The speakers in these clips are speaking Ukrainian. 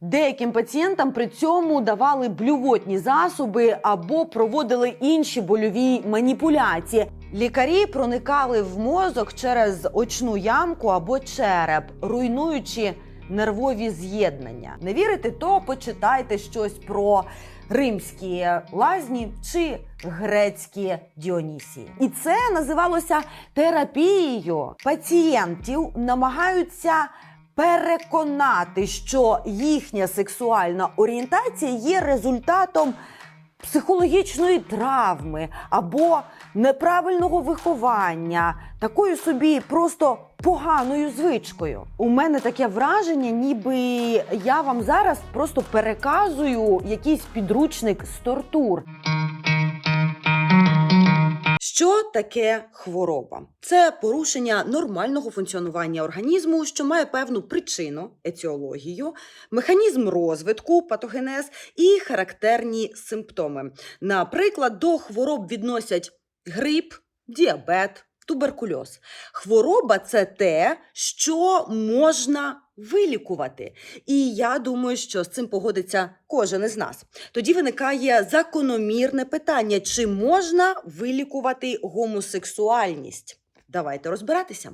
Деяким пацієнтам при цьому давали блювотні засоби або проводили інші больові маніпуляції. Лікарі проникали в мозок через очну ямку або череп, руйнуючи нервові з'єднання. Не вірите, то почитайте щось про римські лазні чи грецькі Діонісії. І це називалося терапією. Пацієнтів намагаються переконати, що їхня сексуальна орієнтація є результатом психологічної травми або неправильного виховання, такою собі просто поганою звичкою. У мене таке враження, ніби я вам зараз просто переказую якийсь підручник з тортур. Що таке хвороба? Це порушення нормального функціонування організму, що має певну причину, етіологію, механізм розвитку, патогенез і характерні симптоми. Наприклад, до хвороб відносять грип, діабет, туберкульоз. Хвороба це те, що можна вилікувати. І я думаю, що з цим погодиться кожен із нас. Тоді виникає закономірне питання: чи можна вилікувати гомосексуальність? Давайте розбиратися.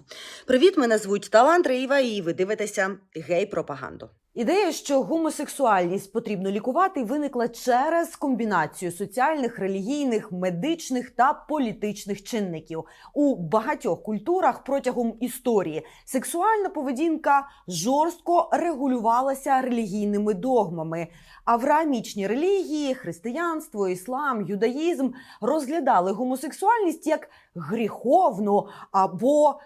Привіт, мене звуть Талант Реєва, і ви дивитеся гей-пропаганду. Ідея, що гомосексуальність потрібно лікувати, виникла через комбінацію соціальних, релігійних, медичних та політичних чинників. У багатьох культурах протягом історії сексуальна поведінка жорстко регулювалася релігійними догмами. Авраамічні релігії, християнство, іслам, юдаїзм розглядали гомосексуальність як гріховну або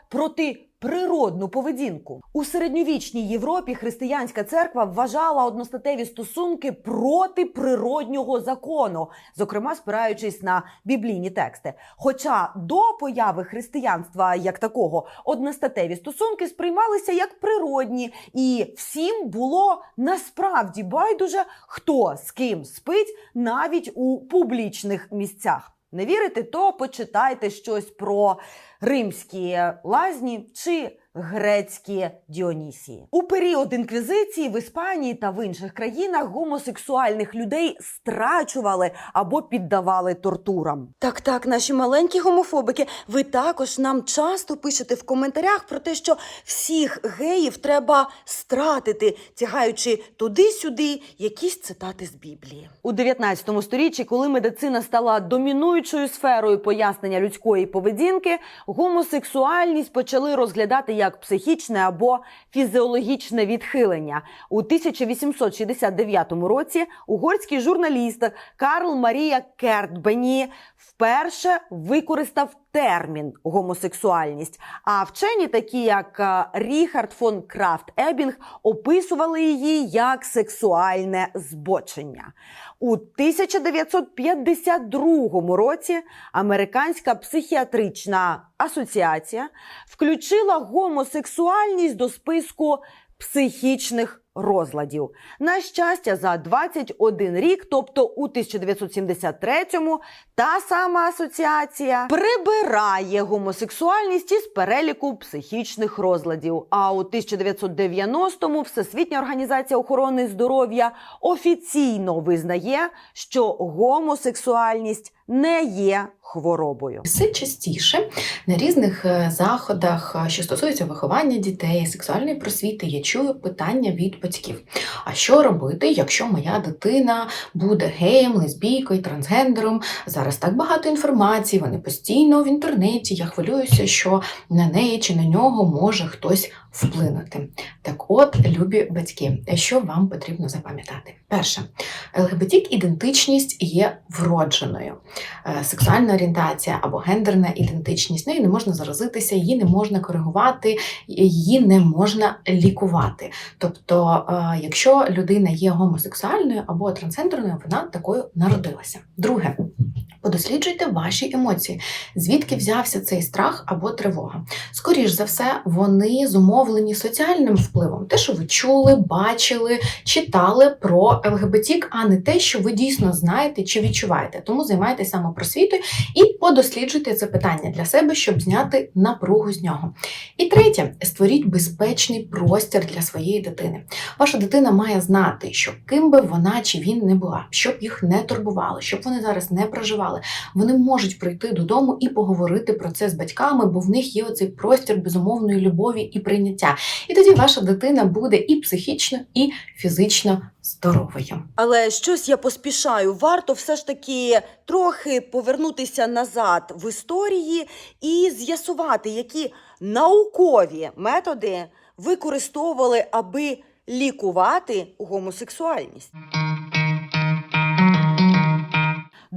протиприродну поведінку. У середньовічній Європі християнська церква вважала одностатеві стосунки проти природнього закону, зокрема спираючись на біблійні тексти. Хоча до появи християнства як такого одностатеві стосунки сприймалися як природні, і всім було насправді байдуже, хто з ким спить навіть у публічних місцях. Не вірите, то почитайте щось про римські лазні чи грецькі Діонісії. У період інквізиції в Іспанії та в інших країнах гомосексуальних людей страчували або піддавали тортурам. Так, так, наші маленькі гомофобики, ви також нам часто пишете в коментарях про те, що всіх геїв треба стратити, тягаючи туди-сюди якісь цитати з Біблії. У 19 сторіччі, коли медицина стала домінуючою сферою пояснення людської поведінки, гомосексуальність почали розглядати як психічне або фізіологічне відхилення. У 1869 році угорський журналіст Карл Марія Кертбені вперше використав термін гомосексуальність. А вчені, такі як е, Ріхард фон Крафт Ебінг, описували її як сексуальне збочення. У 1952 році Американська психіатрична асоціація включила гомосексуальність до списку психічних розладів. На щастя, за 21 рік, тобто у 1973-му, та сама асоціація прибирає гомосексуальність із переліку психічних розладів. А у 1990-му Всесвітня організація охорони здоров'я офіційно визнає, що гомосексуальність не є хворобою. Все частіше на різних е, заходах, е, що стосуються виховання дітей, сексуальної просвіти, я чую питання від батьків: а що робити, якщо моя дитина буде геєм, лесбійкою, трансгендером? Зараз так багато інформації, вони постійно в інтернеті. Я хвилююся, що на неї чи на нього може хтось вплинути. Так от, любі батьки, що вам потрібно запам'ятати? Перше, ЛГБТік-ідентичність є вродженою. Е, Сексуальна орієнтація або гендерна ідентичність, нею не можна заразитися, її не можна коригувати, її не можна лікувати. Тобто, е, якщо людина є гомосексуальною або трансгендерною, вона такою народилася. Друге, Подосліджуйте ваші емоції, звідки взявся цей страх або тривога. Скоріш за все, вони зумовлені соціальним впливом, те, що ви чули, бачили, читали про ЛГБТік, а не те, що ви дійсно знаєте чи відчуваєте. Тому займайтеся самопросвітою і подосліджуйте це питання для себе, щоб зняти напругу з нього. І третє, створіть безпечний простір для своєї дитини. Ваша дитина має знати, що ким би вона чи він не була, щоб їх не турбували, щоб вони зараз не проживали. Вони можуть прийти додому і поговорити про це з батьками, бо в них є оцей простір безумовної любові і прийняття. І тоді ваша дитина буде і психічно, і фізично здоровою. Але щось я поспішаю. Варто все ж таки трохи повернутися назад в історії і з'ясувати, які наукові методи використовували, аби лікувати гомосексуальність.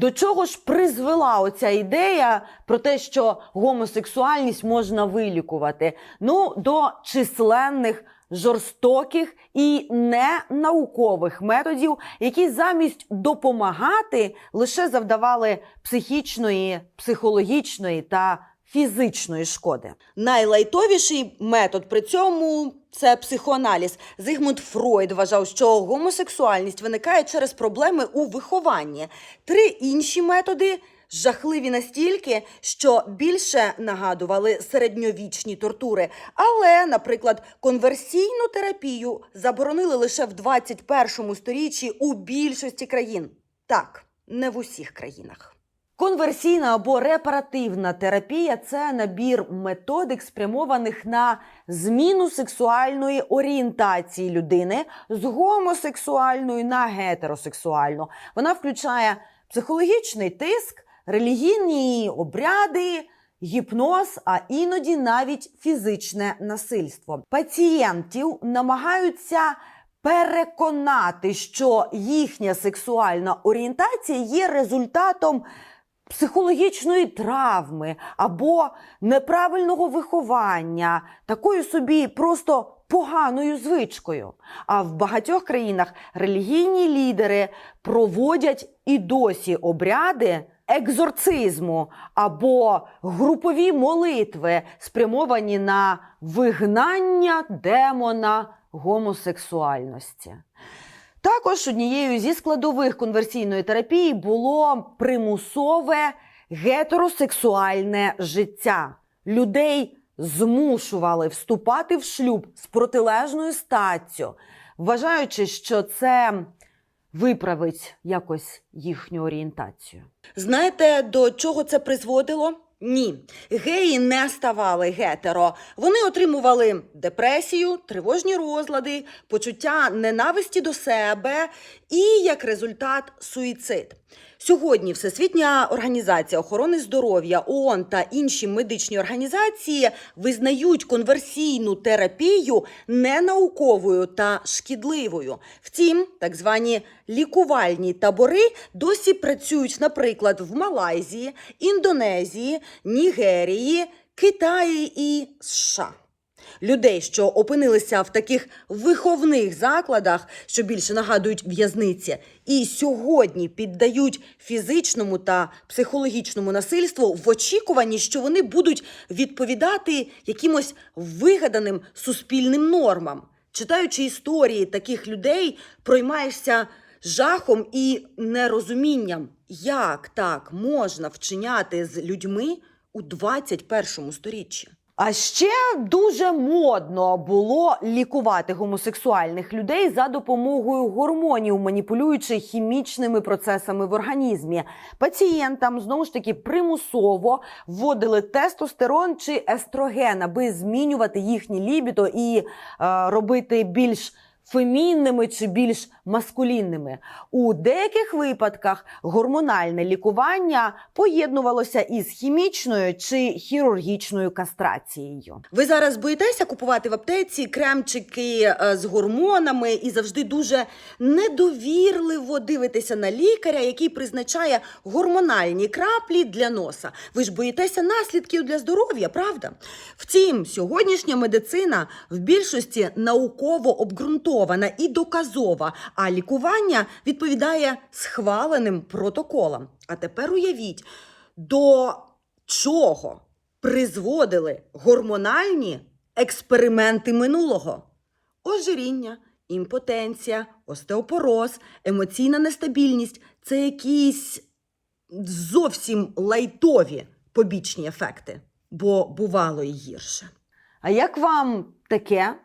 До чого ж призвела оця ідея про те, що гомосексуальність можна вилікувати? Ну, до численних жорстоких і ненаукових методів, які замість допомагати лише завдавали психічної, психологічної та фізичної шкоди. Найлайтовіший метод при цьому це психоаналіз. Зигмунд Фройд вважав, що гомосексуальність виникає через проблеми у вихованні. Три інші методи. Жахливі настільки, що більше нагадували середньовічні тортури. Але, наприклад, конверсійну терапію заборонили лише в 21 сторіччі у більшості країн. Так, не в усіх країнах. Конверсійна або репаративна терапія це набір методик, спрямованих на зміну сексуальної орієнтації людини з гомосексуальної на гетеросексуальну. Вона включає психологічний тиск, релігійні обряди, гіпноз, а іноді навіть фізичне насильство. Пацієнтів намагаються переконати, що їхня сексуальна орієнтація є результатом психологічної травми або неправильного виховання, такою собі просто поганою звичкою. А в багатьох країнах релігійні лідери проводять і досі обряди екзорцизму або групові молитви, спрямовані на вигнання демона гомосексуальності. Також однією зі складових конверсійної терапії було примусове гетеросексуальне життя. Людей змушували вступати в шлюб з протилежною статтю, вважаючи, що це виправить якось їхню орієнтацію. Знаєте, до чого це призводило? Ні, геї не ставали гетеро. Вони отримували депресію, тривожні розлади, почуття ненависті до себе і, як результат, суїцид. Сьогодні Всесвітня організація охорони здоров'я ООН та інші медичні організації визнають конверсійну терапію ненауковою та шкідливою. Втім, так звані лікувальні табори досі працюють, наприклад, в Малайзії, Індонезії, Нігерії, Китаї і США. Людей, що опинилися в таких виховних закладах, що більше нагадують в'язниці, і сьогодні піддають фізичному та психологічному насильству в очікуванні, що вони будуть відповідати якимось вигаданим суспільним нормам. Читаючи історії таких людей, проймаєшся жахом і нерозумінням, як так можна вчиняти з людьми у 21 сторіччі. А ще дуже модно було лікувати гомосексуальних людей за допомогою гормонів, маніпулюючи хімічними процесами в організмі. Пацієнтам знову ж таки примусово вводили тестостерон чи естроген, аби змінювати їхнє лібіто і е, робити більш фемінними чи більш маскулінними. У деяких випадках гормональне лікування поєднувалося із хімічною чи хірургічною кастрацією. Ви зараз боїтеся купувати в аптеці кремчики е, з гормонами і завжди дуже недовірливо дивитеся на лікаря, який призначає гормональні краплі для носа. Ви ж боїтеся наслідків для здоров'я, правда? Втім, сьогоднішня медицина в більшості науково обґрунтована. Обґрунтована і доказова, а лікування відповідає схваленим протоколам. А тепер уявіть, до чого призводили гормональні експерименти минулого: ожиріння, імпотенція, остеопороз, емоційна нестабільність це якісь зовсім лайтові побічні ефекти, бо бувало і гірше. А як вам таке?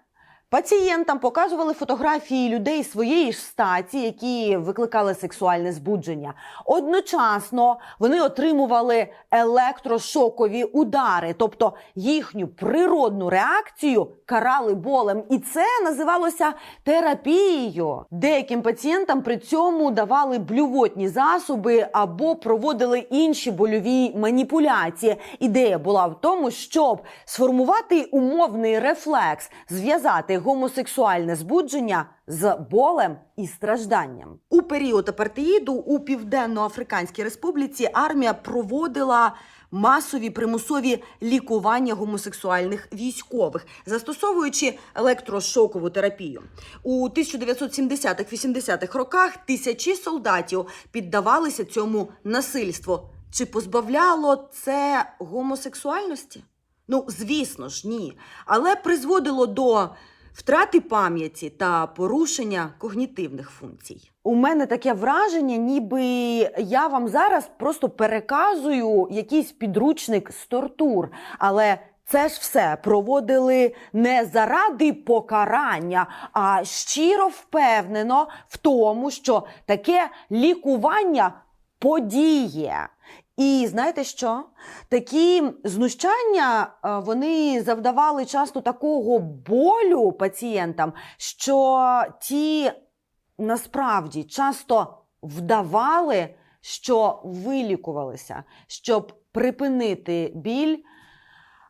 Пацієнтам показували фотографії людей своєї ж статі, які викликали сексуальне збудження. Одночасно вони отримували електрошокові удари, тобто їхню природну реакцію карали болем, і це називалося терапією. Деяким пацієнтам при цьому давали блювотні засоби або проводили інші больові маніпуляції. Ідея була в тому, щоб сформувати умовний рефлекс, зв'язати гомосексуальне збудження з болем і стражданням. У період апартеїду у Південно-Африканській Республіці армія проводила масові примусові лікування гомосексуальних військових, застосовуючи електрошокову терапію. У 1970-80-х роках тисячі солдатів піддавалися цьому насильству. Чи позбавляло це гомосексуальності? Ну, звісно ж, ні. Але призводило до втрати пам'яті та порушення когнітивних функцій. У мене таке враження, ніби я вам зараз просто переказую якийсь підручник з тортур. Але це ж все проводили не заради покарання, а щиро впевнено в тому, що таке лікування подіє. І знаєте що? Такі знущання е, вони завдавали часто такого болю пацієнтам, що ті насправді часто вдавали, що вилікувалися, щоб припинити біль,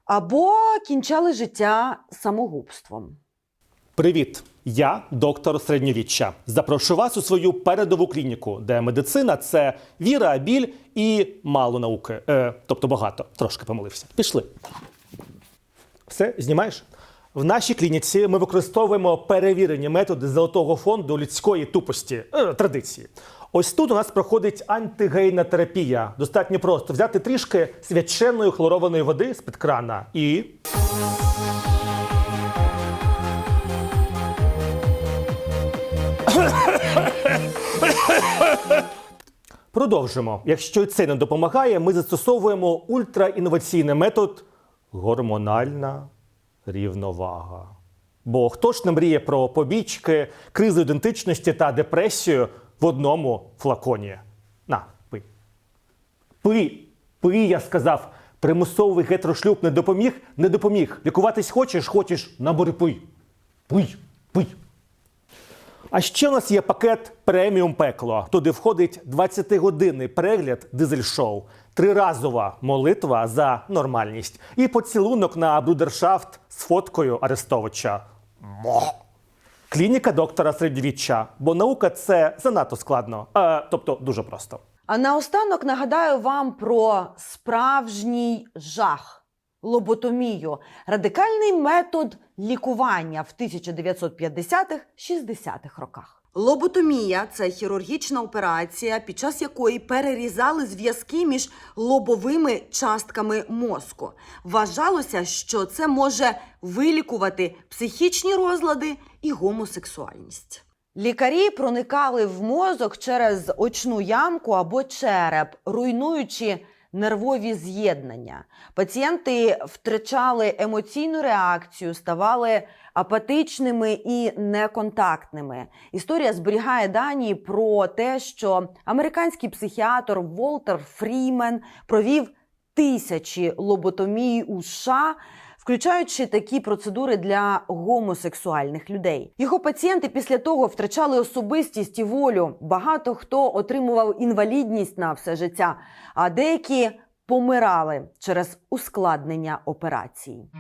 або кінчали життя самогубством. Привіт! Я доктор середньовіччя. Запрошую вас у свою передову клініку, де медицина це віра, біль і мало науки. Е, тобто багато. Трошки помилився. Пішли. Все, знімаєш? В нашій клініці ми використовуємо перевірені методи золотого фонду людської тупості е, традиції. Ось тут у нас проходить антигейна терапія. Достатньо просто взяти трішки свяченої хлорованої води з-під крана і. Продовжимо. Якщо це не допомагає, ми застосовуємо ультраінноваційний метод гормональна рівновага. Бо хто ж не мріє про побічки, кризу ідентичності та депресію в одному флаконі? На, пий. Пий, пий, я сказав. Примусовий гетерошлюб не допоміг, не допоміг. Лікуватись хочеш, хочеш, набери пий. Пий, пий. А ще у нас є пакет преміум пекло. Туди входить 20-годинний перегляд дизель-шоу, триразова молитва за нормальність і поцілунок на брудершафт з фоткою Арестовича. Клініка доктора середньовіччя, бо наука це занадто складно, е, тобто дуже просто. А наостанок нагадаю вам про справжній жах лоботомію, радикальний метод лікування в 1950-60-х роках. Лоботомія це хірургічна операція, під час якої перерізали зв'язки між лобовими частками мозку. Вважалося, що це може вилікувати психічні розлади і гомосексуальність. Лікарі проникали в мозок через очну ямку або череп, руйнуючи нервові з'єднання. Пацієнти втрачали емоційну реакцію, ставали апатичними і неконтактними. Історія зберігає дані про те, що американський психіатр Волтер Фрімен провів тисячі лоботомій у США включаючи такі процедури для гомосексуальних людей. Його пацієнти після того втрачали особистість і волю. Багато хто отримував інвалідність на все життя, а деякі помирали через ускладнення операції.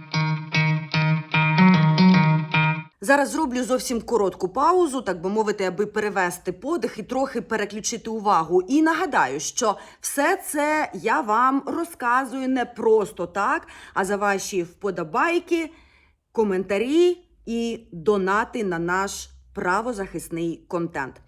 Зараз зроблю зовсім коротку паузу, так би мовити, аби перевести подих і трохи переключити увагу. І нагадаю, що все це я вам розказую не просто так, а за ваші вподобайки, коментарі і донати на наш правозахисний контент.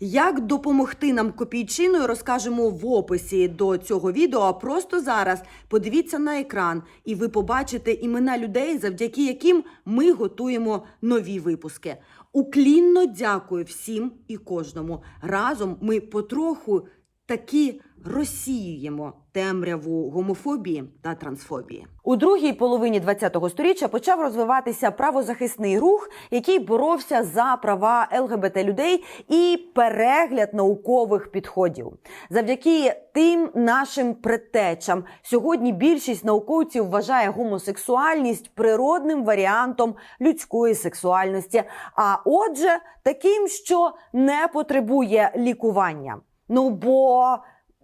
Як допомогти нам копійчиною, розкажемо в описі до цього відео. А просто зараз подивіться на екран, і ви побачите імена людей, завдяки яким ми готуємо нові випуски. Уклінно дякую всім і кожному. Разом ми потроху таки розсіюємо темряву гомофобії та трансфобії. У другій половині ХХ століття почав розвиватися правозахисний рух, який боровся за права ЛГБТ людей і перегляд наукових підходів. Завдяки тим нашим предтечам сьогодні більшість науковців вважає гомосексуальність природним варіантом людської сексуальності, а отже, таким, що не потребує лікування. Ну бо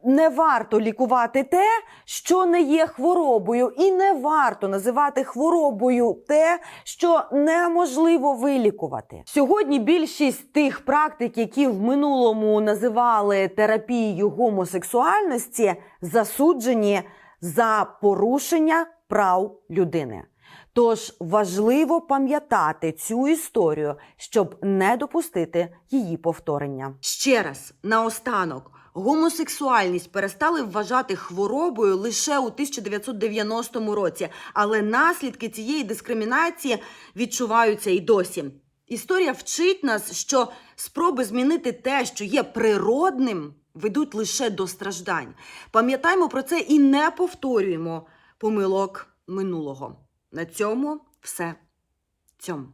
не варто лікувати те, що не є хворобою, і не варто називати хворобою те, що неможливо вилікувати. Сьогодні більшість тих практик, які в минулому називали терапією гомосексуальності, засуджені за порушення прав людини. Тож важливо пам'ятати цю історію, щоб не допустити її повторення. Ще раз наостанок. Гомосексуальність перестали вважати хворобою лише у 1990 році, але наслідки цієї дискримінації відчуваються і досі. Історія вчить нас, що спроби змінити те, що є природним, ведуть лише до страждань. Пам'ятаймо про це і не повторюємо помилок минулого. На цьому все. Цьому.